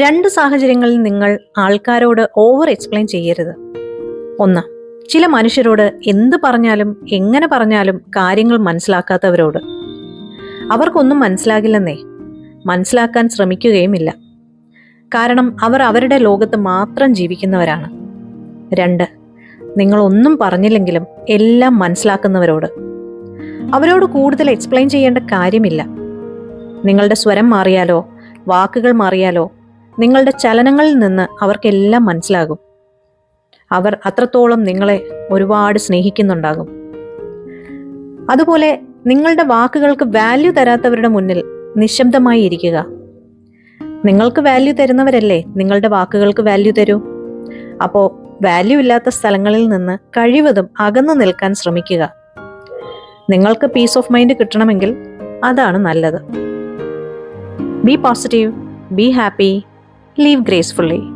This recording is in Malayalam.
രണ്ട് സാഹചര്യങ്ങളിൽ നിങ്ങൾ ആൾക്കാരോട് ഓവർ എക്സ്പ്ലെയിൻ ചെയ്യരുത്. ഒന്ന് ചില മനുഷ്യരോട് എന്ത് പറഞ്ഞാലും എങ്ങനെ പറഞ്ഞാലും കാര്യങ്ങൾ മനസ്സിലാക്കാത്തവരോട്. അവർക്കൊന്നും മനസ്സിലാകില്ലെന്നേ മനസ്സിലാക്കാൻ ശ്രമിക്കുകയുമില്ല. കാരണം അവർ അവരുടെ ലോകത്ത് മാത്രം ജീവിക്കുന്നവരാണ്. രണ്ട് നിങ്ങൾ ഒന്നും പറഞ്ഞില്ലെങ്കിലും എല്ലാം മനസ്സിലാക്കുന്നവരോട്. അവരോട് കൂടുതൽ എക്സ്പ്ലെയിൻ ചെയ്യേണ്ട കാര്യമില്ല. നിങ്ങളുടെ സ്വരം മാറിയാലോ വാക്കുകൾ മാറിയാലോ നിങ്ങളുടെ ചലനങ്ങളിൽ നിന്ന് അവർക്കെല്ലാം മനസ്സിലാകും. അവർ അത്രത്തോളം നിങ്ങളെ ഒരുപാട് സ്നേഹിക്കുന്നുണ്ടാകും. അതുപോലെ നിങ്ങളുടെ വാക്കുകൾക്ക് വാല്യൂ തരാത്തവരുടെ മുന്നിൽ നിശബ്ദമായി ഇരിക്കുക. നിങ്ങൾക്ക് വാല്യൂ തരുന്നവരല്ലേ? നിങ്ങളുടെ വാക്കുകൾക്ക് വാല്യൂ തരൂ. അപ്പോൾ വാല്യൂ ഇല്ലാത്ത സ്ഥലങ്ങളിൽ നിന്ന് കഴിവതും അകന്നു നിൽക്കാൻ ശ്രമിക്കുക. നിങ്ങൾക്ക് പീസ് ഓഫ് മൈൻഡ് കിട്ടണമെങ്കിൽ അതാണ് നല്ലത്. Be positive be happy Live gracefully.